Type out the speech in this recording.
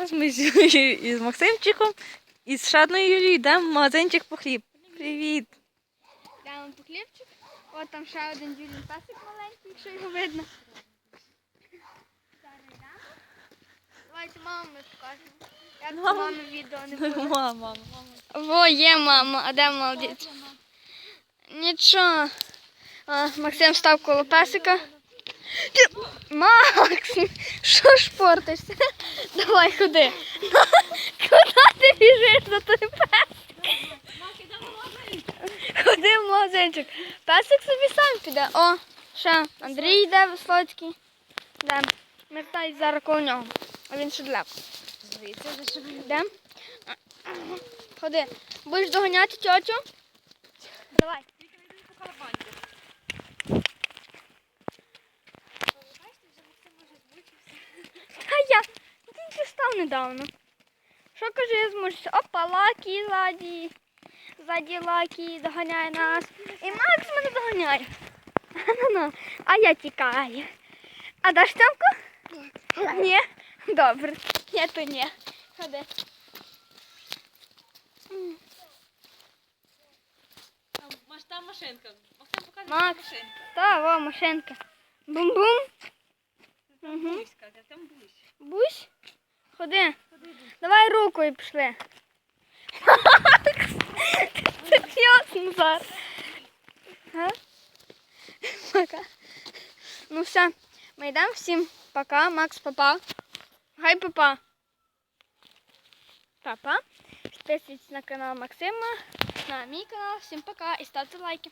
Зараз ми з Юлією і з Максимчиком і з Шадною Юлією йдемо в магазинчик по хліб. Привіт! Йдемо по хлібчик. От там ще один Юлін песик маленький, якщо його видно. Зараз йдемо. Давайте маму ми покажемо. Я Мама. до мами відео не буду. Мама, мама. Во, є мама, а де молодець? Нічого. А, Максим став коло песика. Макс, що ж портишся? Давай ходи. Куди ти біжиш за той песик? Ходи в магазинчик. Песик собі сам піде. О, ще Андрій йде Вислоцький. Де? Мертай зараз коло нього. А він ще далеко. Звідси вже що Йдем. Ходи. Будеш доганяти тьотю? Давай. А я тільки став недавно. Що каже, я зможуся? Опа, лакі ззаді. Ззаді лакі доганяє нас. І Макс мене доганяє. А я тікаю. А даш темку? Ні. Добре. Ні, то ні. Ходи. Маш, там машинка. Максим покаже Макс. машинка. Та, во, машинка. Бум-бум. Угу. Буська, там бусь. Бусь. Ходи. Давай руку і пішли. Серйозно зараз. Пока. Ну все, ми йдемо всім. Пока, Макс, папа. Хай папа. Папа. Підписуйтесь на канал Максима, на мій канал. Всім пока і ставте лайки.